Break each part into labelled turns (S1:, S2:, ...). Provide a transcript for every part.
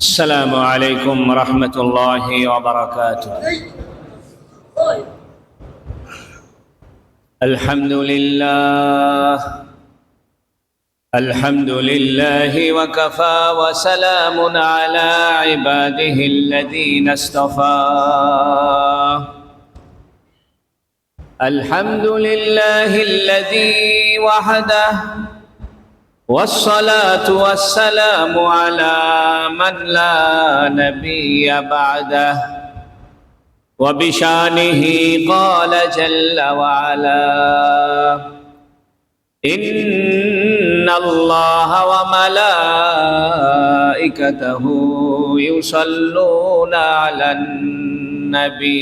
S1: السلام عليكم ورحمة الله وبركاته. الحمد لله. الحمد لله وكفى وسلام على عباده الذين اصطفى. الحمد لله الذي وحده والصلاة والسلام على من لا نبي بعده. وبشانه قال جل وعلا إن الله وملائكته يصلون على النبي.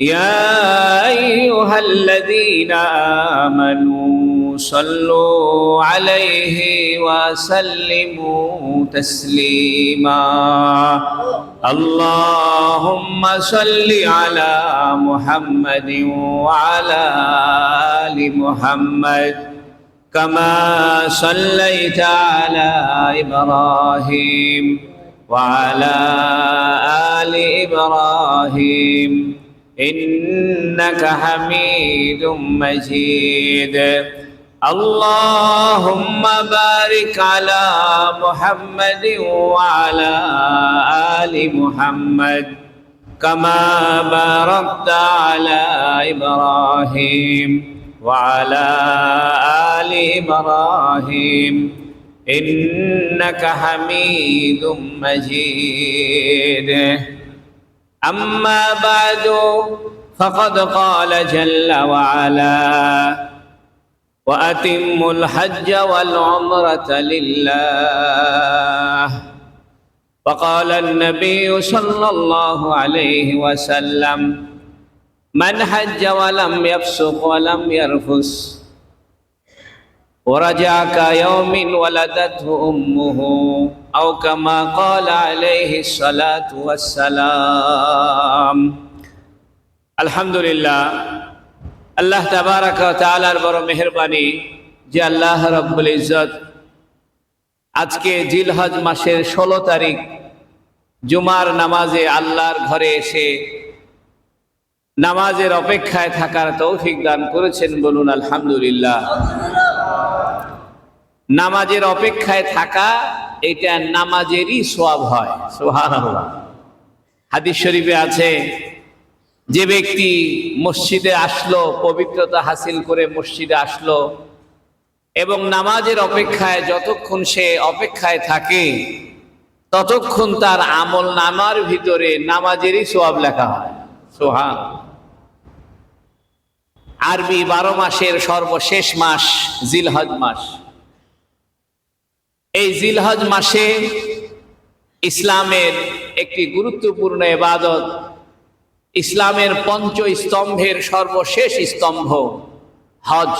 S1: يا أيها الذين آمنوا صلوا عليه وسلموا تسليما. اللهم صل على محمد وعلى آل محمد كما صليت على إبراهيم وعلى آل إبراهيم. إنك حميد مجيد. اللهم بارك على محمد وعلى آل محمد كما باركت على إبراهيم وعلى آل إبراهيم. إنك حميد مجيد. أما بعد فقد قال جل وعلا وأتموا الحج والعمرة لله. وقال النبي صلى الله عليه وسلم من حج ولم يفسق ولم يرفس ورجع كيوم ولدته أمه أو كما قال عليه الصلاة والسلام. الحمد لله আল্লাহ তাবারাক তালার বড় মেহরবানি যে আল্লাহ রব্বুল ইজত আজকে জিলহজ মাসের ষোলো তারিখ জুমার নামাজে আল্লাহর ঘরে এসে নামাজের অপেক্ষায় থাকার তৌফিক দান করেছেন বলুন আলহামদুলিল্লাহ। নামাজের অপেক্ষায় থাকা এটা নামাজেরই সোয়াব হয় সোহান হাদিস শরীফে আছে যে ব্যক্তি মসজিদে আসলো, পবিত্রতা হাসিল করে মসজিদে আসলো এবং নামাজের অপেক্ষায় যতক্ষণ সে অপেক্ষায় থাকে, ততক্ষণ তার আমল নামার ভিতরে নামাজেরই সোয়াব লেখা হয়। সোহান আরবি বারো মাসের সর্বশেষ মাস জিলহজ মাস। এই জিলহজ মাসে ইসলামের একটি গুরুত্বপূর্ণ এবাদত ইসলামের পঞ্চ স্তম্ভের সর্বশেষ স্তম্ভ, হজ।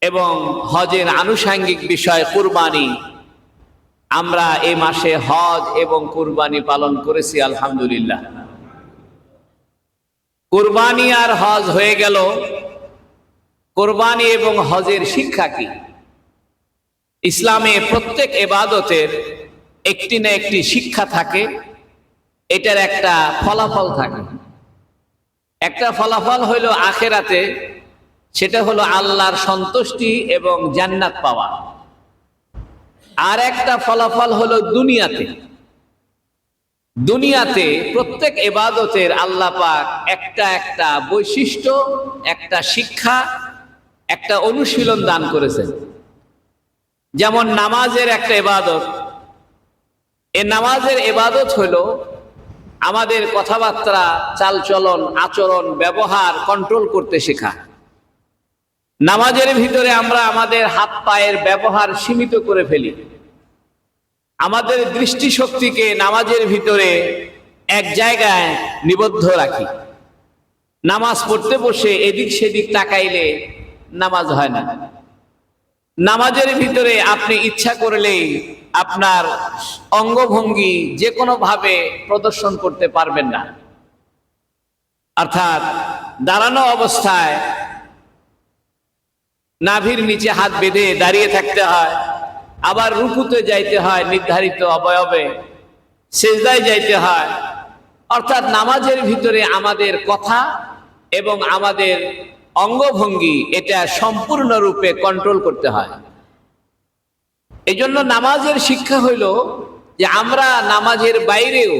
S1: এবং হজের আনুষাঙ্গিক বিষয় কুরবানি। আমরা এ মাসে হজ এবং কুরবানি পালন করেছি, আলহামদুলিল্লাহ। কুরবানি আর হজ হয়ে গেল। কোরবানি এবং হজের শিক্ষা কি? ইসলামে প্রত্যেক এবাদতের একটি না একটি শিক্ষা থাকে। এটার একটা ফলাফল থাকে। একটা ফলাফল হইল আখেরাতে, সেটা হলো আল্লাহর সন্তুষ্টি এবং জান্নাত পাওয়া। আর একটা ফলাফল হলো দুনিয়াতে। দুনিয়াতে প্রত্যেক এবাদতের আল্লাহ পাক একটা একটা বৈশিষ্ট্য, একটা শিক্ষা, একটা অনুশীলন দান করেছেন। যেমন নামাজের একটা এবাদত। এ নামাজের এবাদত হলো আমাদের কথাবার্তা, চালচলন, আচরণ, ব্যবহার কন্ট্রোল করতে শেখা। নামাজের ভিতরে আমরা আমাদের হাত পায়ের ব্যবহার সীমিত করে ফেলি। আমাদের দৃষ্টিশক্তিকে নামাজের ভিতরে এক জায়গায় নিবদ্ধ রাখি। নামাজ পড়তে বসে এদিক সেদিক তাকাইলে নামাজ হয় না। নামাজের ভিতরে আপনি ইচ্ছা করলেই আপনার অঙ্গভঙ্গি যে কোনো ভাবে প্রদর্শন করতে পারবেন না। অর্থাৎ দাঁড়ানো অবস্থায় নাভির নিচে হাত বেঁধে দাঁড়িয়ে থাকতে হয়, আবার রুকুতে যাইতে হয় নির্ধারিত অবয়বে, সেজদায় যাইতে হয়। অর্থাৎ নামাজের ভিতরে আমাদের কথা এবং আমাদের অঙ্গভঙ্গি এটা সম্পূর্ণরূপে কন্ট্রোল করতে হয়। এই জন্য নামাজের শিক্ষা হইল যে আমরা নামাজের বাইরেও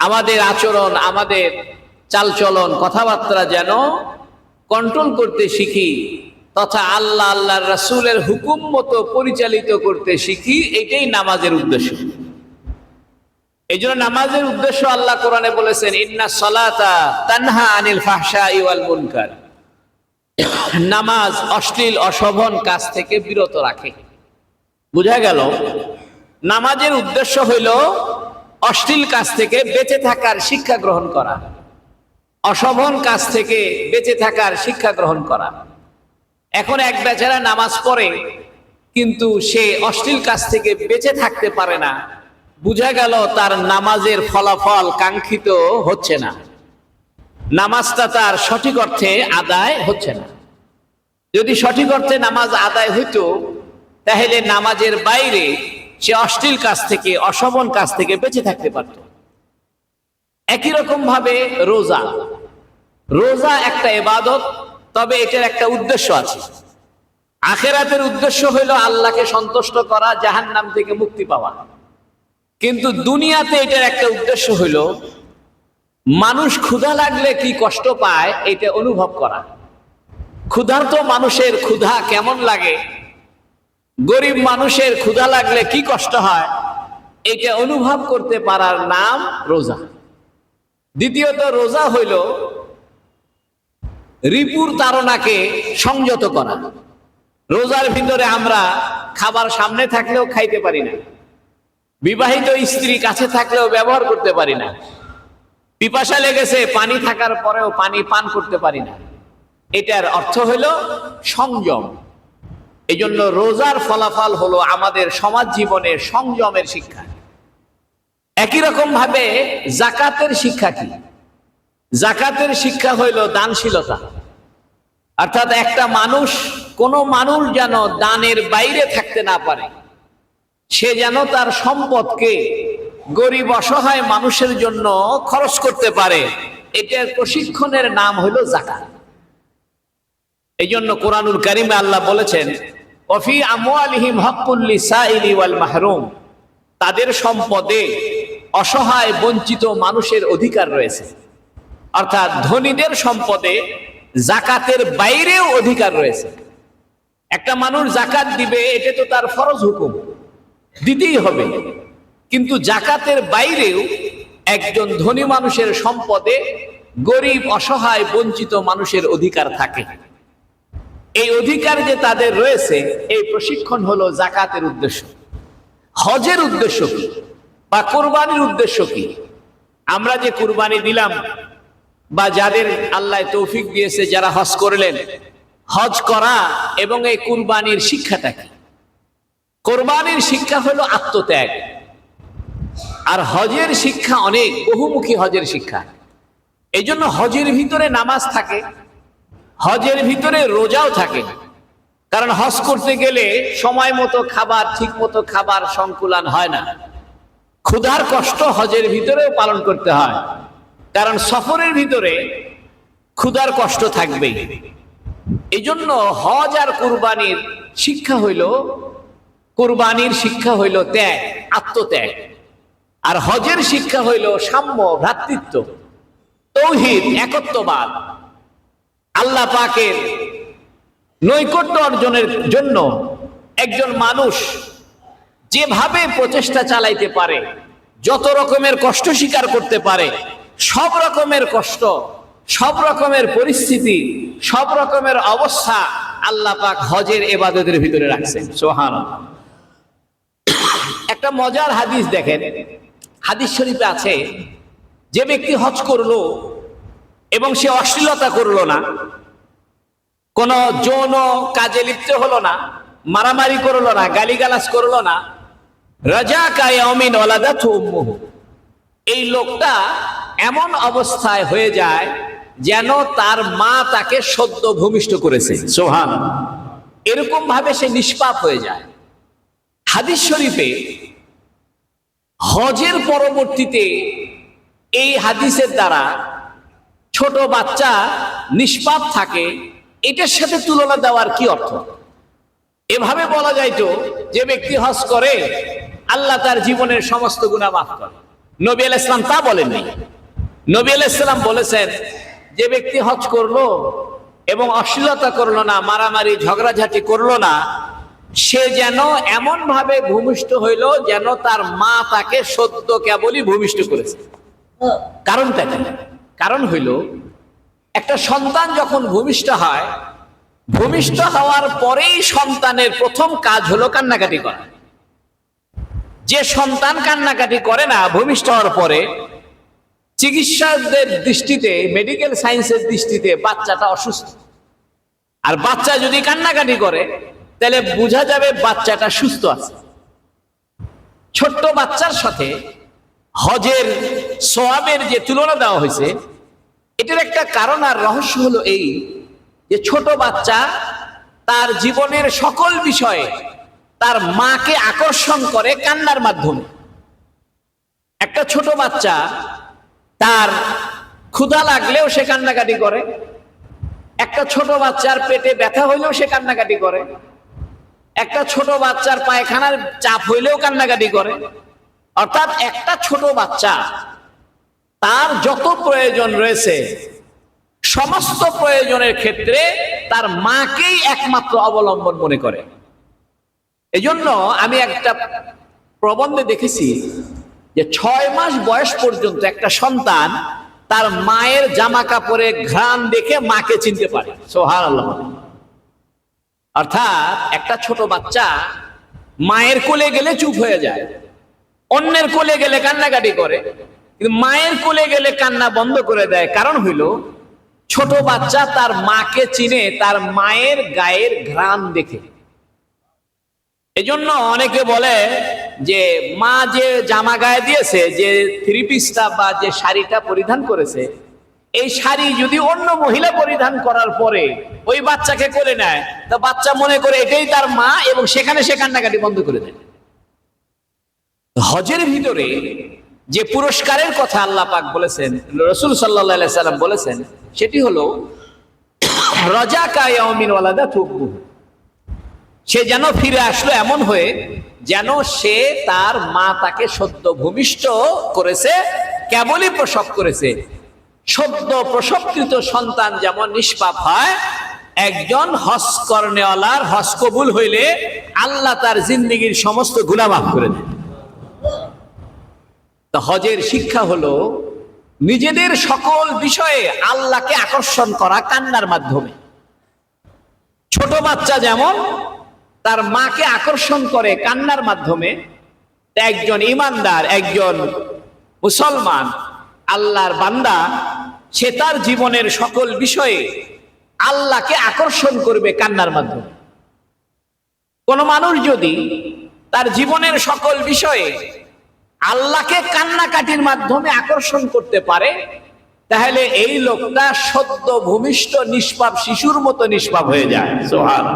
S1: আমাদের আচরণ, আমাদের চালচলন, কথাবার্তা যেন কন্ট্রোল করতে শিখি, তথা আল্লাহ আল্লাহর রাসূলের হুকুম মতো পরিচালিত করতে শিখি, এটাই নামাজের উদ্দেশ্য। এই জন্য নামাজের উদ্দেশ্য আল্লাহ কোরআনে বলেছেন, ইন্না সলাতা তানহা আনিল ফাহশা ওয়াল মুনকার। নামাজ অশ্লীল, অশোভন কাজ থেকে বিরত রাখে। বোঝা গেল? নামাজের উদ্দেশ্য হইল অশ্লীল কাজ থেকে বেঁচে থাকার শিক্ষা গ্রহণ করা। অশোভন কাজ থেকে বেঁচে থাকার শিক্ষা গ্রহণ করা। এখন এক বেচারা নামাজ পড়ে, কিন্তু সে অশ্লীল কাজ থেকে বেঁচে থাকতে পারে না। বুঝা গেল তার নামাজের ফলাফল কাঙ্ক্ষিত হচ্ছে না। নামাজটা তার সঠিক অর্থে আদায় হচ্ছে না। যদি সঠিক অর্থে নামাজ আদায় হইতো, তাহলে নামাজের বাইরে সে অশ্লীল কাজ থেকে, অশোভন কাজ থেকে বেঁচে থাকতে পারত। একই রকম ভাবে রোজা। রোজা একটা এবাদত তবে এটার একটা উদ্দেশ্য আছে। আখেরাতের উদ্দেশ্য হইল আল্লাহকে সন্তুষ্ট করা জাহান নাম থেকে মুক্তি পাওয়া। কিন্তু দুনিয়াতে এটার একটা উদ্দেশ্য হইল মানুষ ক্ষুধা লাগলে কি কষ্ট পায় এটা অনুভব করা। ক্ষুধার্ত মানুষের ক্ষুধা কেমন লাগে? গরিব মানুষের ক্ষুধা লাগলে কি কষ্ট হয়? এটা অনুভব করতে পারার নাম রোজা। দ্বিতীয়ত রোজা হইল রিপুর তারণাকে সংযত করা। রোজার ভিতরে আমরা খাবার সামনে থাকলেও খাইতে পারি না। বিবাহিত স্ত্রী কাছে থাকলেও ব্যবহার করতে পারি না। পিপাসা লেগেছে, পানি থাকার পরেও পানি পান করতে পারি না। এটার অর্থ হইল সংযম। এই জন্য রোজার ফলাফল হলো আমাদের সমাজ জীবনের সংযমের শিক্ষা। একই রকম ভাবে জাকাতের শিক্ষা কি? জাকাতের শিক্ষা হইল দানশীলতা। অর্থাৎ একটা মানুষ, কোন মানুষ যেন দানের বাইরে থাকতে না পারে, সে যেন তার সম্পদকে গরিব অসহায় মানুষের জন্য খরচ করতে পারে। এটার প্রশিক্ষণের নাম হইল জাকাত এই জন্য কোরআনুল কারিমে আল্লাহ বলেছেন অফি আমওয়ালিহিম হকুল্লি মাহরুম। তাদের সম্পদে অসহায়, বঞ্চিত মানুষের অধিকার রয়েছে। অর্থাৎ ধনীদের সম্পদে জাকাতের বাইরেও অধিকার রয়েছে। একটা মানুষ জাকাত দিবে এটা তো তার ফরজ হুকুম। দিতেই হবে। কিন্তু জাকাতের বাইরেও একজন ধনী মানুষের সম্পদে গরিব, অসহায়, বঞ্চিত মানুষের অধিকার থাকে। এই অধিকার যে তাদের রয়েছে, এই প্রশিক্ষণ হলো জাকাতের উদ্দেশ্য। হজের উদ্দেশ্য কি বা কোরবানির উদ্দেশ্য কি? আমরা যে কুরবানি দিলাম বা যাদের আল্লাহ তৌফিক দিয়েছে, যারা হজ করলেন, হজ করা এবং এই কুরবানির শিক্ষাটা কি? কোরবানির শিক্ষা হলো আত্মত্যাগ। আর হজের শিক্ষা অনেক, বহুমুখী হজের শিক্ষা। এই জন্য হজের ভিতরে নামাজ থাকে, হজের ভিতরে রোজাও থাকে। কারণ হজ করতে গেলে সময় মতো খাবার, ঠিক মতো খাবার সংকুলান হয় না। ক্ষুধার কষ্ট হজের ভিতরেও পালন করতে হয়। কারণ সফরের ভিতরে ক্ষুধার কষ্ট থাকবেই। এই জন্য হজ আর কুরবানির শিক্ষা হইল, কুরবানির শিক্ষা হইল ত্যাগ, আত্মত্যাগ। আর হজের শিক্ষা হইল সাম্য ভ্রাতৃত্ব, তৌহিদ, একত্ববাদ। আল্লাহ পাকের নৈকট্য অর্জনের জন্য একজন মানুষ যেভাবে প্রচেষ্টা চালাইতে পারে, যত রকমের কষ্ট স্বীকার করতে পারে, সব রকমের কষ্ট, সব রকমের পরিস্থিতি, সব রকমের অবস্থা আল্লাহ পাক হজের এবাদতের ভিতরে রাখছেন। সোহান একটা মজার হাদিস দেখেন। হাদিস শরীফে আছে যে ব্যক্তি হজ করল এবং সে অশ্লীলতা করল না কোন যৌন কাজে লিপ্ত হলো না মারামারি করল না গালিগালাজ করল না রাজা কায়মিন ওলাদাত এই লোকটা এমন অবস্থায় হয়ে যায় যেন তার মা তাকে সদ্য ভূমিষ্ঠ করেছে। সোহান এরকম ভাবে সে নিষ্পাপ হয়ে যায়। হাদিস শরীফে হজের পরবর্তীতে এই হাদিসের দ্বারা ছোট বাচ্চা নিষ্পাপ থাকে, এটার সাথে তুলনা দেওয়ার কি অর্থ? এভাবে বলা যাইতো যে ব্যক্তি হজ করে, আল্লাহ তার জীবনের সমস্ত গুণা মাফ করে। নবী আল ইসলাম তা বলেননি। নবী আল ইসলাম বলেছেন, যে ব্যক্তি হজ করল এবং অশ্লীলতা করল না, মারামারি, ঝগড়াঝাটি করল না সে যেন এমন ভাবে ভূমিষ্ঠ হইল যেন তার মা তাকে সত্য কেবলই ভূমিষ্ঠ করেছে। কারণটা কি? কারণ হইল, একটা সন্তান যখন ভূমিষ্ঠ হয়, ভূমিষ্ঠ হওয়ার পরেই সন্তানের প্রথম কাজ হলো কান্নাকাটি করা। যে সন্তান কান্নাকাটি করে না, ভূমিষ্ঠ হওয়ার পরে চিকিৎসকদের দৃষ্টিতে মেডিকেল সায়েন্সের দৃষ্টিতে বাচ্চাটা অসুস্থ। আর বাচ্চা যদি কান্নাকাটি করে তাহলে বোঝা যাবে বাচ্চাটা সুস্থ আছে। ছোট্ট বাচ্চার সাথে হজের সোয়াবের যে তুলনা দেওয়া হয়েছে, এটার একটা কারণ আর রহস্য হলো এই যে ছোট বাচ্চা তার জীবনের সকল বিষয়ে তার মাকে আকর্ষণ করে কান্নার মাধ্যমে। একটা ছোট বাচ্চা তার ক্ষুধা লাগলেও সে কান্নাকাটি করে। একটা ছোট বাচ্চার পেটে ব্যথা হইলেও সে কান্নাকাটি করে। একটা ছোট বাচ্চার পায়খানার চাপ হইলেও কান্নাকাটি করে। অর্থাৎ একটা ছোট বাচ্চা, তার যত প্রয়োজন রয়েছে, সমস্ত প্রয়োজনের ক্ষেত্রে তার মাকেই একমাত্র অবলম্বন মনে করে। এজন্য আমি একটা প্রবন্ধে দেখেছি যে ছয় মাস বয়স পর্যন্ত একটা সন্তান তার মায়ের জামা কাপড়ে ঘ্রাণ দেখে মাকে চিনতে পারে। সোহান আল্লাহ অর্থাৎ একটা ছোট বাচ্চা মায়ের কোলে গেলে চুপ হয়ে যায়, অন্যের কোলে গেলে কান্নাকাটি করে, কিন্তু মায়ের কোলে গেলে কান্না বন্ধ করে দেয়। কারণ হইল, ছোট বাচ্চা তার মাকে চিনে, তার মায়ের গায়ের ঘ্রাণ দেখে। এজন্য অনেকে বলে যে, মা যে জামা গায়ে দিয়েছে, যে থ্রি পিসটা বা যে শাড়িটা পরিধান করেছে এই শাড়ি যদি অন্য মহিলা পরিধান করার পরে ওই বাচ্চাকে করে নেয়, তা বাচ্চা মনে করে এটাই তার মা এবং সেখানে সে কান্নাকাটি বন্ধ করে দেয়। হজের ভিতরে যে পুরস্কারের কথা আল্লাহ পাক বলেছেন, রসুল সাল্লাম বলেছেন, সেটি হলো রজা কায়মিন ওয়ালাদা থুকবু সে যেন ফিরে আসলো এমন হয়ে যেন সে তার মা তাকে সদ্য ভূমিষ্ঠ করেছে, কেবলই প্রসব করেছে। সদ্য প্রসবকৃত সন্তান যেমন নিষ্পাপ হয়, একজন হস কর্নেওয়ালার হস কবুল হইলে আল্লাহ তার জিন্দিগির সমস্ত গুণা করে তো হজের শিক্ষা হলো, নিজেদের সকল বিষয়ে আল্লাহকে আকর্ষণ করা কান্নার মাধ্যমে। ছোট বাচ্চা যেমন, তার মাকে আকর্ষণ করে কান্নার মাধ্যমে একজন ইমানদার, একজন মুসলমান, আল্লাহর বান্দা সে তার জীবনের সকল বিষয়ে আল্লাহকে আকর্ষণ করবে কান্নার মাধ্যমে। কোন মানুষ যদি তার জীবনের সকল বিষয়ে আল্লাহকে কান্নাকাটির মাধ্যমে আকর্ষণ করতে পারে, তাহলে এই লোকটা সদ্য ভূমিষ্ঠ, নিষ্পাপ শিশুর মতো নিষ্পাপ হয়ে যায়। সোহান।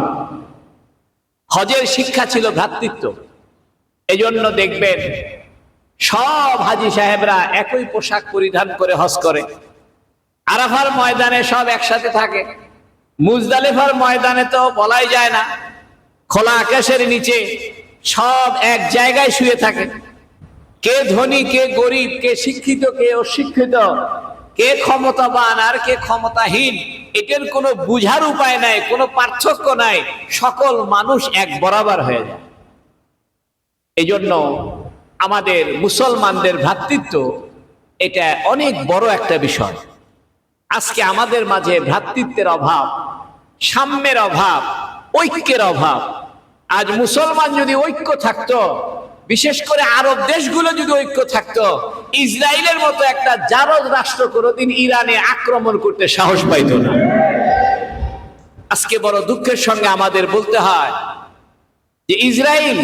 S1: হজের শিক্ষা ছিল ভ্রাতৃত্ব। এজন্য দেখবেন সব হাজি সাহেবরা একই পোশাক পরিধান করে হজ করে। আরাফার ময়দানে সব একসাথে থাকে। মুজদালিফার ময়দানে তো বলাই যায় না। খোলা আকাশের নিচে সব এক জায়গায় শুয়ে থাকে। কে ধনী, কে গরিব, কে শিক্ষিত, কে অশিক্ষিত, কে ক্ষমতাবান আর কে ক্ষমতাহীন এটার কোনো বুঝার উপায় নাই, কোনো পার্থক্য নাই। সকল মানুষ এক বরাবর হয়ে যায়। এই জন্য আমাদের মুসলমানদের ভ্রাতৃত্ব এটা অনেক বড় একটা বিষয়। আজকে আমাদের মাঝে ভ্রাতৃত্বের অভাব, সাম্যের অভাব, ঐক্যের অভাব। আজ মুসলমান যদি ঐক্য থাকতো, বিশেষ করে আরব দেশগুলো যদি ঐক্য থাকতো, ইসরায়েলের মতো একটা জারদ রাষ্ট্র কোনোদিন ইরানে আক্রমণ করতে সাহস পাইত না। আজকে বড় দুঃখের সঙ্গে আমাদের বলতে হয় যে ইসরায়েল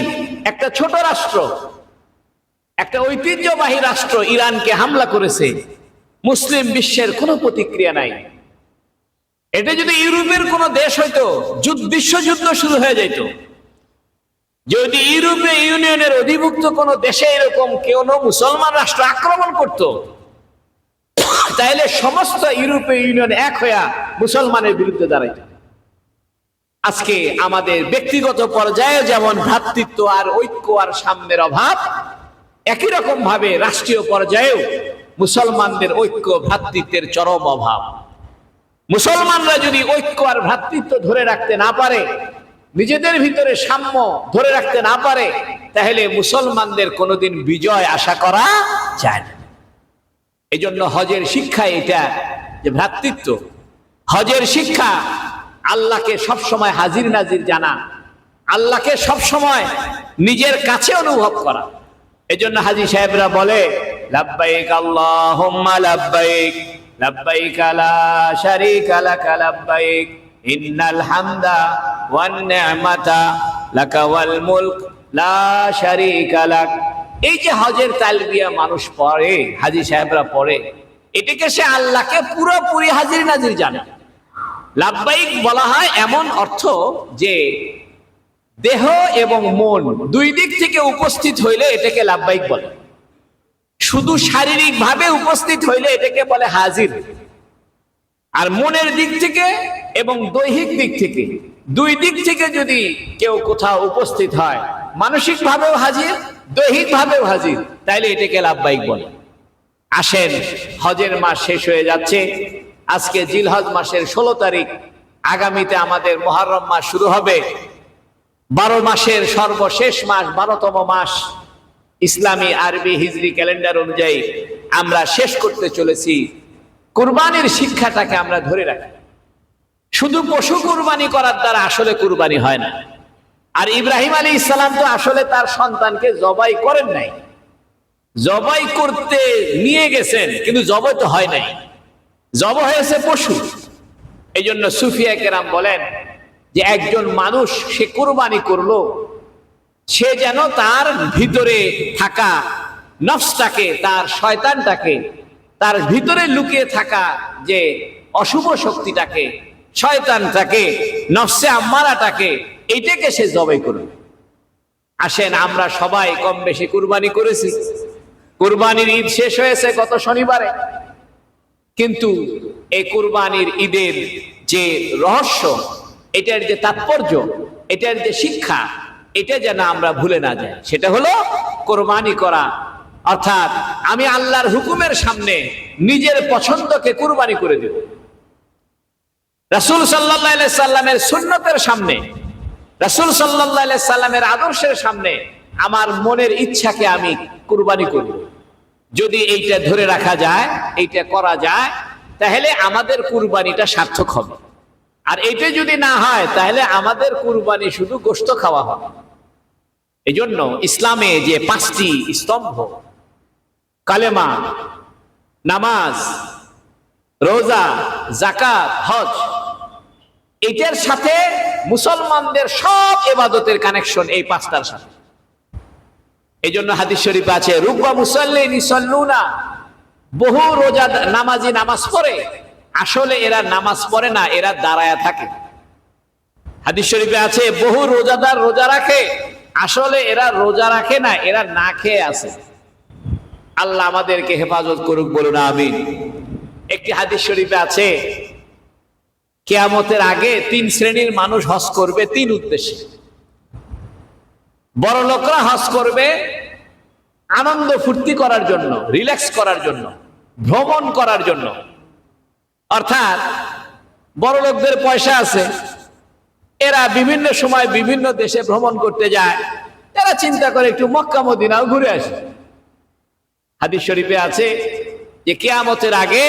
S1: একটা ছোট রাষ্ট্র, একটা ঐতিহ্যবাহী রাষ্ট্র ইরানকে হামলা করেছে। মুসলিম বিশ্বের কোনো প্রতিক্রিয়া নাই। এটা যদি ইউরোপের কোনো দেশ হইতো, যুদ্ধ বিশ্বযুদ্ধ শুরু হয়ে যেত যদি ইউরোপীয় ইউনিয়নের অধিভুক্ত কোন দেশে এরকম কেউ মুসলমান রাষ্ট্র আক্রমণ করত তাহলে সমস্ত ইউরোপীয় ইউনিয়ন এক হইয়া মুসলমানের বিরুদ্ধে দাঁড়াইত। আজকে আমাদের ব্যক্তিগত পর্যায়ে যেমন ভ্রাতৃত্ব আর ঐক্য আর সাম্যের অভাব, একই রকম ভাবে রাষ্ট্রীয় পর্যায়েও মুসলমানদের ঐক্য ভ্রাতৃত্বের চরম অভাব। মুসলমানরা যদি ঐক্য আর ভ্রাতৃত্ব ধরে রাখতে না পারে, নিজেদের ভিতরে সাম্য ধরে রাখতে না পারে, তাহলে মুসলমানদের কোনোদিন বিজয় আশা করা যায় না। এই জন্য হজের শিক্ষা এটা যে ভ্রাতৃত্ব। হজের শিক্ষা আল্লাহকে সবসময় হাজির নাজির জানা, আল্লাহকে সবসময় নিজের কাছে অনুভব করা। এজন্য হাজি সাহেবরা বলে, লাব্বাইক আল্লাহুম্মা লাব্বাইক লাব্বাইক লা শারীকা লাকা লাব্বাইক, ইন্নাল হামদা ওয়ান নি'মাতা লাকা ওয়াল মুলক, লা শারীকা লাক। এই যে হজের তালবিয়া মানুষ পড়ে, হাজি সাহেবরা পড়ে, এটাকে সে আল্লাহকে পুরোপুরি হাজির নাজির জানে। লাভবাহিক বলা হয় এমন অর্থ যে দেহ এবং মন দুই দিক থেকে উপস্থিত হইলে এটাকে লাভবাহিক বলে। শুধু শারীরিক ভাবে উপস্থিত হইলে এটাকে বলে হাজির। আর মনের দিক থেকে এবং দৈহিক দিক থেকে, দুই দিক থেকে যদি কেউ কোথাও উপস্থিত হয় মানসিক ভাবেও হাজির দৈহিক ভাবেও হাজির, তাইলে এটাকে লাভবাহিক বলে। আসেন, হজের মাস শেষ হয়ে যাচ্ছে। আজকে জিলহজ মাসের ষোলো তারিখ। আগামীতে আমাদের মহরম মাস শুরু হবে। বারো মাসের সর্বশেষ মাস, বারোতম মাস ইসলামী আরবি হিজরি ক্যালেন্ডার অনুযায়ী আমরা শেষ করতে চলেছি। কুরবানির শিক্ষাটাকে আমরা ধরে রাখি। শুধু পশু কুরবানি করার দ্বারা আসলে কুরবানি হয় না। আর ইব্রাহিম আলী ইসলাম তো আসলে তার সন্তানকে জবাই করেন নাই। জবাই করতে নিয়ে গেছেন, কিন্তু জবাই তো হয় নাই। জব হয়েছে পশু। এই জন্য সুফিয়া কেরাম বলেন যে একজন মানুষ সে কোরবানি করল, সে যেন তার ভিতরে থাকা নফসটাকে, তার শয়তানটাকে, তার ভিতরে লুকিয়ে থাকা যে অশুভ শক্তিটাকে, শয়তানটাকে, নফসে আম্মারাটাকে, এইটাকে সে জবাই করবে আসেন, আমরা সবাই কম বেশি কুরবানি করেছি। কুরবানির ঈদ শেষ হয়েছে গত শনিবারে। কিন্তু এই কুরবানির ঈদের যে রহস্য এটার যে তাৎপর্য, এটার যে শিক্ষা, এটা যেন আমরা ভুলে না যাই। সেটা হলো কোরবানি করা। অর্থাৎ আমি আল্লাহর হুকুমের সামনে নিজের পছন্দকে কুরবানি করে দেব। রাসুল সাল্লাহ সাল্লামের সুন্নতের সামনে, রাসুল সাল্লাহ সাল্লামের আদর্শের সামনে আমার মনের ইচ্ছাকে আমি কুরবানি করব যদি এইটা ধরে রাখা যায়, এইটা করা যায়, তাহলে আমাদের কুরবানিটা সার্থক হবে। আর এইটা যদি না হয়, তাহলে আমাদের কুরবানি শুধু গোস্ত খাওয়া হবে এই জন্য ইসলামে যে পাঁচটি স্তম্ভ, কালেমা, নামাজ, রোজা জাকাত হজ, এটার সাথে মুসলমানদের সব এবাদতের কানেকশন এই পাঁচটার সাথে। এই জন্য হাদিস শরীফ আছে, রুব্বা মুসল্লি নিসল্লুনা বহু রোজা নামাজি নামাজ পড়ে আসলে এরা নামাজ পড়ে না, এরা দাঁড়ায় থাকে। হাদিস শরীফে আছে, বহু রোজাদার রোজা রাখে, আসলে এরা রোজা রাখে না, এরা না খেয়ে আছে। আল্লাহ আমাদেরকে হেফাজত করুক বলুন, আমিন। একটি হাদিস শরীফে আছে, কেয়ামতের আগে তিন শ্রেণির মানুষ হজ করবে তিন উদ্দেশ্যে। বড় লোকরা হজ করবে আনন্দ ফুর্তি করার জন্য, রিল্যাক্স করার জন্য, ভ্রমণ করার জন্য। অর্থাৎ বড় লোকদের পয়সা আছে, এরা বিভিন্ন সময় বিভিন্ন দেশে ভ্রমণ করতে যায় এরা চিন্তা করে একটু মক্কা মদিনাও ঘুরে আসে। হাদিস শরীফে আছে যে কেয়ামতের আগে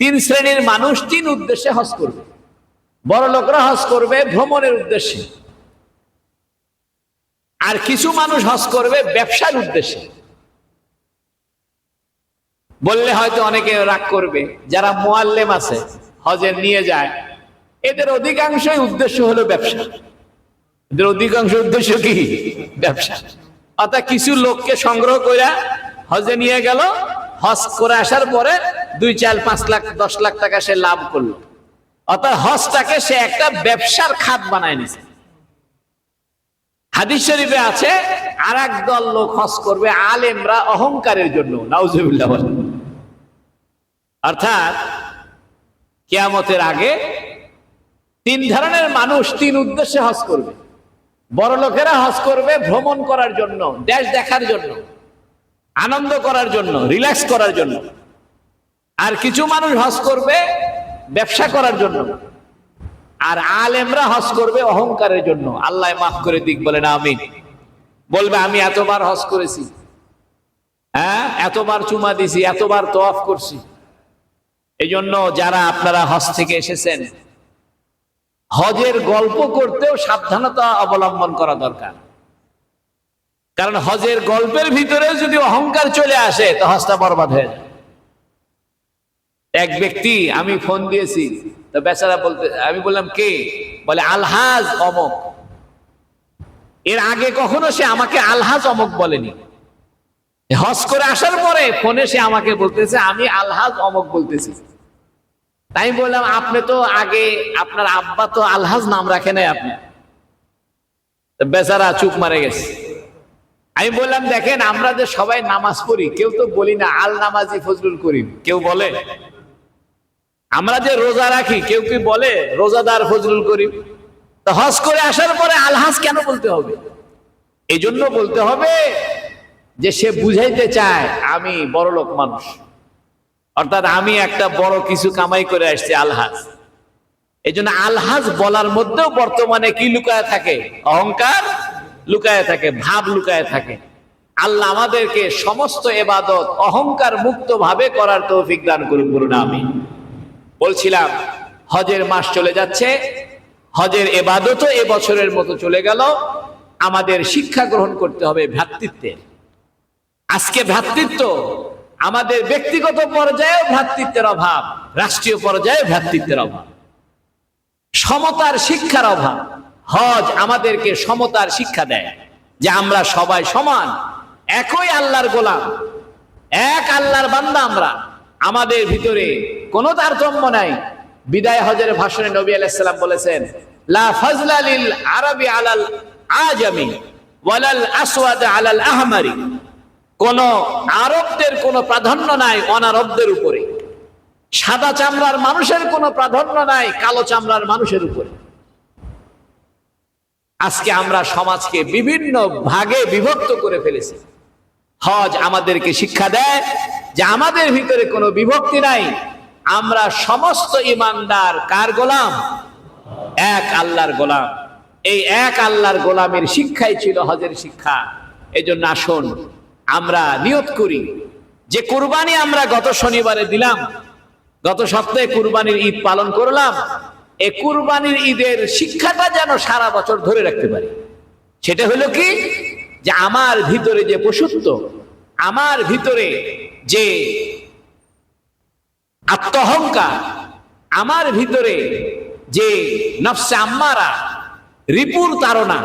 S1: তিন শ্রেণির মানুষ তিন উদ্দেশ্যে হজ করবে। বড় লোকরা হজ করবে ভ্রমণের উদ্দেশ্যে। আর কিছু মানুষ হজ করবে ব্যবসার উদ্দেশ্যে। বললে হয়তো অনেকে রাগ করবে। যারা মোয়াল্লেম আছে, হজের নিয়ে যায়, এদের অধিকাংশই উদ্দেশ্য হলো ব্যবসা। এদের অধিকাংশ উদ্দেশ্য কি? ব্যবসা। অর্থাৎ কিছু লোককে সংগ্রহ করে হজে নিয়ে গেল, হজ করে আসার পরে দুই চার, পাঁচ লাখ, দশ লাখ টাকা সে লাভ করল। অর্থাৎ হজটাকে সে একটা ব্যবসার খাত বানায় নিছে। হাদিস শরীফে আছে আর দল লোক হজ করবে, আলেমরা অহংকারের জন্য, নাউজুবিল্লাহ। অর্থাৎ কেয়ামতের আগে তিন ধরনের মানুষ তিন উদ্দেশ্যে হজ করবে। বড় লোকেরা হজ করবে ভ্রমণ করার জন্য, দেশ দেখার জন্য, আনন্দ করার জন্য রিল্যাক্স করার জন্য। আর কিছু মানুষ হজ করবে ব্যবসা করার জন্য। আর আলেমরা হজ করবে অহংকারের জন্য। আল্লাহ মাফ করে দিক বলে না আমি বলবে, আমি এতবার হজ করেছি। হ্যাঁ এতবার চুমা দিছি, এতবার তোয়াফ করছি। এই জন্য যারা আপনারা হজ থেকে এসেছেন, হজের গল্প করতেও সাবধানতা অবলম্বন করা দরকার। কারণ হজের গল্পের ভিতরে যদি অহংকার চলে আসে, তো হজটা বরবাদ হয়ে যায়। এক ব্যক্তি, আমি ফোন দিয়েছি, তো বেচারা বলতে, আমি বললাম, কে? বলে, আলহাজ অমক। এর আগে কখনো সে আমাকে আলহাজ অমক বলেনি। হজ করে আসার পরে ফোনে সে আমাকে বলতেছে, আমি আলহাজ অমক বলতেছি। তাই বললাম, আপনি তো আগে আপনার আব্বা তো আলহাজ নাম রাখে নাই আপনি। বেচারা চুপ মারে গেছে। আমি বললাম, দেখেন, আমরা যে সবাই নামাজ পড়ি, কেউ তো বলি না, আল নামাজি ফজলুল করিম। কেউ বলে? আমরা যে রোজা রাখি, কেউ কি বলে? রোজাদার ফজলুল করিম। তো হজ করে আসার পরে আলহাজ কেন বলতে হবে? এই জন্য বলতে হবে যে সে বুঝাইতে চায়, আমি বড় লোক মানুষ। অর্থাৎ আমি একটা বড় কিছু কামাই করে আসছি আলহাজ। এই জন্য আলহাজ বলার মধ্যেও বর্তমানে কি লুকায় থাকে? অহংকার লুকায় থাকে, ভাব লুকায় থাকে। আল্লাহ আমাদেরকে সমস্ত এবাদত অহংকার মুক্ত ভাবে করার তৌফিক দান করুন করুন আমি বলছিলাম, হজের মাস চলে যাচ্ছে, হজের এবাদতও এ বছরের মতো চলে গেল, আমাদের শিক্ষা গ্রহণ করতে হবে ভ্রাতৃত্বের। আজকে ভ্রাতৃত্ব আমাদের ব্যক্তিগত পর্যায়ে ভ্রাতৃত্বের অভাব, রাষ্ট্রীয় পর্যায়ে ভ্রাতৃত্বের অভাব। সমতার শিক্ষার অভাব। হজ আমাদেরকে সমতার শিক্ষা দেয় যে আমরা সবাই সমান, একই আল্লাহর গোলাম, এক আল্লাহর বান্দা আমরা। আমাদের ভিতরে কোনো তারতম্য নাই। বিদায় হজের ভাষণে নবী আলাইসাল্লাম বলেছেন, লা ফাজলা লিল আরবি আলাল আজামি, ওয়ালাল আসওয়াদ আলাল আহমারি। কোন আরবদের কোনো প্রাধান্য নাই অনারবদের উপরে। সাদা চামড়ার মানুষের কোনো প্রাধান্য নাই, কালো চামড়ার মানুষের উপরে। আজকে আমরা সমাজকে বিভিন্ন ভাগে বিভক্ত করে ফেলেছি। হজ আমাদেরকে শিক্ষা দেয় যে আমাদের ভিতরে কোনো বিভক্তি নাই। আমরা সমস্ত ইমানদার কার গোলাম? এক আল্লাহর গোলাম। এই এক আল্লাহর গোলামের শিক্ষাই ছিল হজের শিক্ষা। এই জন্য আসুন আমরা নিয়ত করি। যে কুরবানি আমরা গত শনিবারে দিলাম, গত সপ্তাহে কুরবানির ঈদ পালন করলাম এই কুরবানির ঈদের শিক্ষাটা যেন সারা বছর ধরে রাখতে পারি। সেটা হলো কি? যে আমার ভিতরে যে পশুত্ব, আমার ভিতরে যে আত্মহংকার, আমার ভিতরে যে নফসে আম্মারা, রিপুর তারা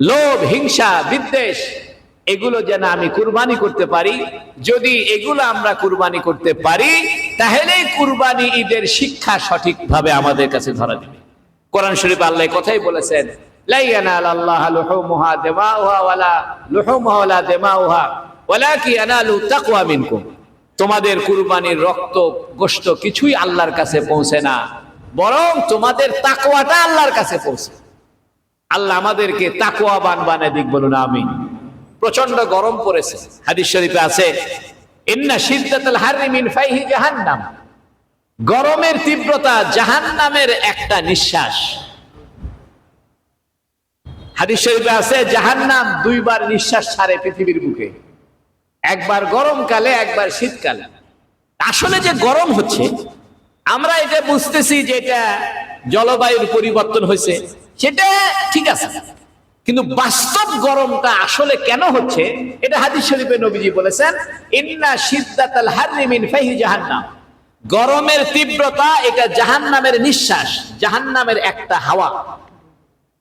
S1: লোভ, হিংসা, বিদ্বেষ এগুলো যেন আমি কুরবানি করতে পারি। যদি এগুলো আমরা কুরবানি করতে পারি তাহলে কুরবানি ঈদের শিক্ষা সঠিকভাবে আমাদের কাছে ধরা দিবে। কোরআন শরীফ আল্লাহ কথাই বলেছেন তোমাদের কুরবানির রক্ত গোশত কিছুই আল্লাহর কাছে পৌঁছে না, বরং তোমাদের তাকওয়াটা আল্লাহর কাছে পৌঁছে। আল্লাহ আমাদেরকে তাকওয়াবান বানায় দিক, বলুন, আমিন। প্রচণ্ড গরম পড়েছে। হাদিস শরীফে আছে, ইন্না শিদ্দাতুল হাররি মিন ফাইহি জাহান্নাম। গরমের তীব্রতা জাহান্নামের একটা নিঃশ্বাস। হাদিস শরীফে আছে, জাহান্নাম দুইবার নিঃশ্বাস ছাড়ে পৃথিবীর বুকে। একবার গরমকালে, একবার শীতকালে। আসলে যে গরম হচ্ছে, আমরা এটা বুঝতেছি যে এটা জলবায়ুর পরিবর্তন হয়েছে। সেটা ঠিক আছে। কিন্তু বাস্তব গরমটা আসলে কেন হচ্ছে? এটা হাদিস শরীফে নবীজি বলেছেন, ইন্না সিদ্দাতাল হাররি মিন ফাহি জাহান্নাম। গরমের তীব্রতা এটা জাহান্নামের নিঃশ্বাস, জাহান্নামের একটা হাওয়া।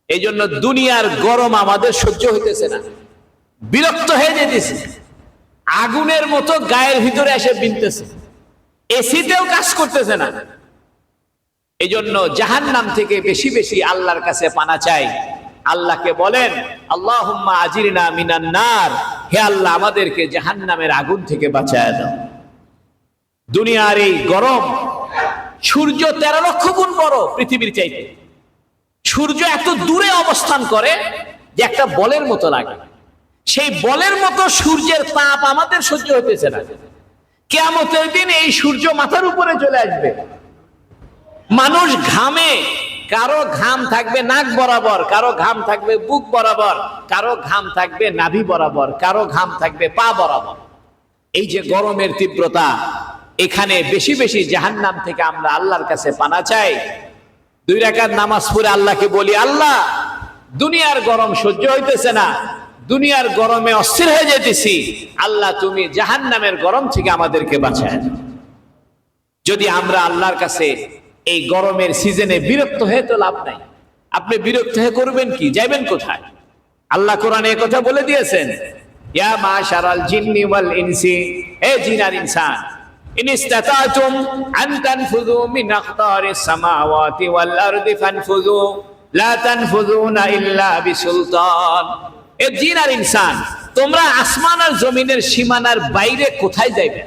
S1: এই জন্য দুনিয়ার গরম আমাদের সহ্য হইতেছে না। বিরক্ত হয়ে যেতেছে। আগুনের মতো গায়ের ভিতরে এসে বিনতেছে। এসিতেও কাজ করতেছে না। এই জাহান্নাম থেকে বেশি বেশি আল্লাহর কাছে পানা চাই। আল্লাহকে বলেন আল্লাহ আজিরিনা মিনান নার। হে আল্লাহ, আমাদেরকে জাহান্নামের আগুন থেকে বাঁচায় দাও। দুনিয়ার এই গরম, সূর্য তেরো লক্ষ গুণ বড় পৃথিবীর চাইতে। সূর্য এত দূরে অবস্থান করে যে একটা বলের মতো লাগে। সেই বলের মতো সূর্যের তাপ আমাদের সহ্য হতেছে না। কেয়ামতের দিন এই সূর্য মাথার উপরে চলে আসবে। মানুষ ঘামে কারও ঘাম থাকবে নাক বরাবর, কারও ঘাম থাকবে বুক বরাবর, কারও ঘাম থাকবে নাভি বরাবর, কারও ঘাম থাকবে পা বরাবর। এই যে গরমের তীব্রতা, এখানে বেশি বেশি জাহান্নাম থেকে আমরা আল্লাহর কাছে পানা চাই। দুই রাকাত নামাজ পড়ে আল্লাহকে বলি, আল্লাহ, দুনিয়ার গরম সহ্য হইতেছে না, দুনিয়ার গরমে অস্থির হয়ে যেতেছি আল্লাহ, তুমি জাহান্নামের গরম থেকে আমাদেরকে বাঁচায় যদি আমরা আল্লাহর কাছে এই গরমের সিজনে বিরক্ত হয়ে তো লাভ নাই। আপনি বিরক্ত হয়ে করবেন কি? যাইবেন কোথায়? আল্লাহ কোরআনে কথা বলে দিয়েছেন, ইয়া মাশারাল জিন্নি ওয়াল ইনসি ইনসান আন তানফুযু মিন আখতারিস সামাওয়াতি ওয়াল আরদি ফানফুযু, লা তানফুযুনা ইল্লা বিসুলতান। এ জিন আর ইনসান, তোমরা আসমান আর জমিনের সীমানার বাইরে কোথায় যাইবে?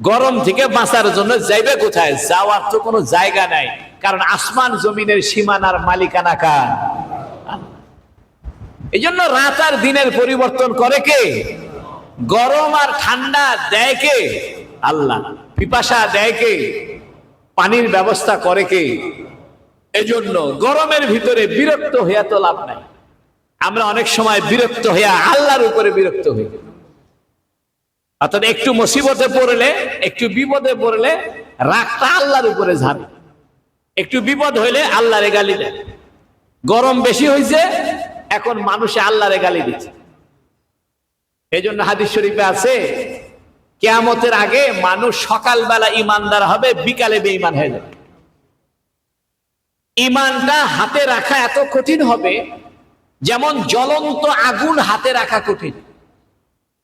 S1: গরম থেকে বাঁচার জন্য যাইবে কোথায়? যাওয়ার তো কোনো জায়গা নাই। কারণ আসমান জমিনের সীমানার মালিকানা কার? এই জন্য রাত আর দিনের পরিবর্তন করে কে? গরম আর ঠান্ডা দেয় কে? আল্লাহ। পিপাসা দেয় কে? পানির ব্যবস্থা করে কে? এজন্য গরমের ভিতরে বিরক্ত হইয়া তো লাভ নাই। আমরা অনেক সময় বিরক্ত হইয়া আল্লাহর উপরে বিরক্ত হই। অর্থাৎ একটু মুসিবতে পড়লে, একটু বিপদে পড়লে রাগটা আল্লাহর উপরে ঝাড়ে। একটু বিপদ হইলে আল্লাহরে গালি দেয়। গরম বেশি হয়েছে এখন মানুষে আল্লাহরে গালি দিচ্ছে। এই জন্য হাদিস শরীফে আছে, কেয়ামতের আগে মানুষ সকালবেলা ইমানদার হবে, বিকালে বেঈমান হয়ে যাবে। ইমানটা হাতে রাখা এত কঠিন হবে, যেমন জ্বলন্ত আগুন হাতে রাখা কঠিন।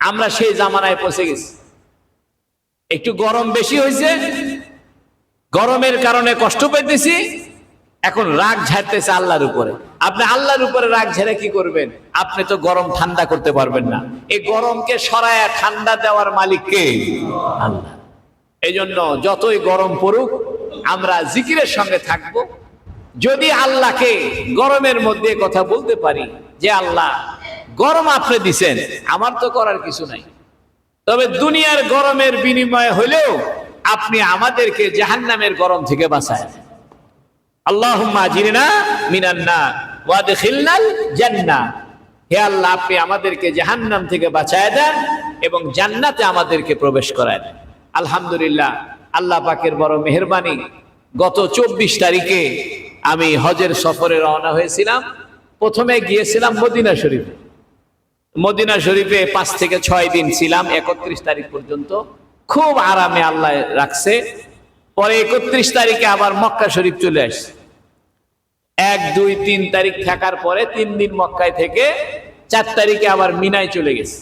S1: আমরা সেই জামানায় পৌঁছে গেছি। একটু গরম বেশি হয়েছে, গরমের কারণে কষ্ট পেতেছি, এখন রাগ ঝাড়তেছে আল্লাহর উপরে। আপনি আল্লাহর উপরে রাগ ঝেড়ে কি করবেন? আপনি তো গরম ঠান্ডা করতে পারবেন না। এই গরমকে সরায়া ঠান্ডা দেওয়ার মালিক কে? আল্লাহ। এই জন্য যতই গরম পড়ুক, আমরা জিকিরের সঙ্গে থাকব। যদি আল্লাহকে গরমের মধ্যে কথা বলতে পারি যে, আল্লাহ গরম আপনি দিছেন, আমার তো করার কিছু নাই। তবে দুনিয়ার গরমের বিনিময়ে হলেও আপনি আমাদেরকে জাহান্নামের গরম থেকে বাঁচায় আল্লাহ আজিরনা মিনান্না হে আল্লাহ, আপনি আমাদেরকে জাহান্নাম থেকে বাঁচায় দেন এবং জান্নাতে আমাদেরকে প্রবেশ করায় দেন। আলহামদুলিল্লাহ, আল্লাহ পাকের বড় মেহেরবানি, গত চব্বিশ তারিখে আমি হজের সফরে রওনা হয়েছিলাম। প্রথমে গিয়েছিলাম মদিনা শরীফে। মদিনা শরীফে পাঁচ থেকে ছয় দিন ছিলাম, একত্রিশ তারিখ পর্যন্ত। খুব আরামে আল্লাহ রাখছে। পরে একত্রিশ তারিখে আবার মক্কা শরীফ চলে আসছে। এক, দুই, তিন তারিখ থাকার পরে তিন দিন মক্কায় থেকে চার তারিখে আবার মিনায় চলে গেছে।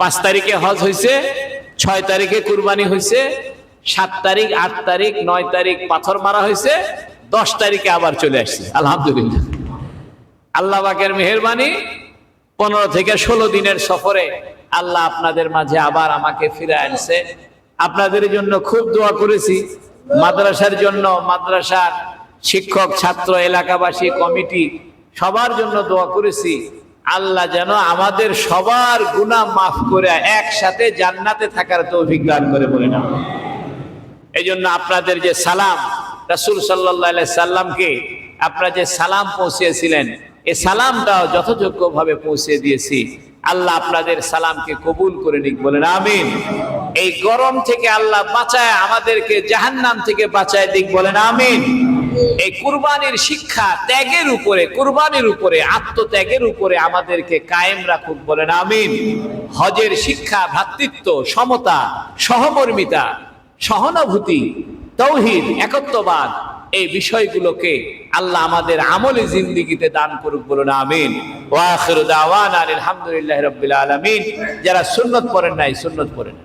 S1: পাঁচ তারিখে হজ হয়েছে, ছয় তারিখে কুরবানি হয়েছে, সাত তারিখ, আট তারিখ, নয় তারিখ পাথর মারা হয়েছে, দশ তারিখে আবার চলে আসছে। আলহামদুলিল্লাহ। আল্লাহ বাকের মেহরবানি পনেরো থেকে ষোলো দিনের সফরে আল্লাহ আপনাদের মাঝে আবার আমাকে ফিরে আনছে। আপনাদের জন্য খুব দোয়া করেছি। মাদ্রাসার জন্য মাদ্রাসার শিক্ষক, ছাত্র, এলাকাবাসী, কমিটি সবার জন্য দোয়া করেছি। আল্লাহ যেন আমাদের সবার গুনাহ মাফ করে একসাথে জান্নাতে থাকার তৌফিক দান করে বলে না এই জন্য আপনাদের যে সালাম, রাসুল সাল্লাহ সাল্লামকে আপনারা যে সালাম পৌঁছিয়েছিলেন এই সালামটাও যথাযোগ্যভাবে পৌঁছে দিয়েছি। আল্লাহ আপনাদের সালামকে কবুল করে নিক, বলেন আমিন। এই গরম থেকে আল্লাহ বাঁচায়, আমাদেরকে জাহান্নাম থেকে বাঁচায় দিক, বলেন আমিন। এই কুরবানির শিক্ষা ত্যাগের উপরে, কুরবানির উপরে, আত্মত্যাগের উপরে আমাদেরকে কায়েম রাখুক, বলেন আমিন। হজের শিক্ষা, ভ্রাতৃত্ব, সমতা, সহমর্মিতা, সহানুভূতি, তৌহিদ, একত্ববাদ এই বিষয়গুলোকে আল্লাহ আমাদের আমলে জিন্দিগিতে দান করুক বলুন, আমিন। ওয়াখির আলহামদুলিল্লাহ রবিল আলমিন। যারা সুন্নত পড়েন নাই, সুন্নত পড়েন।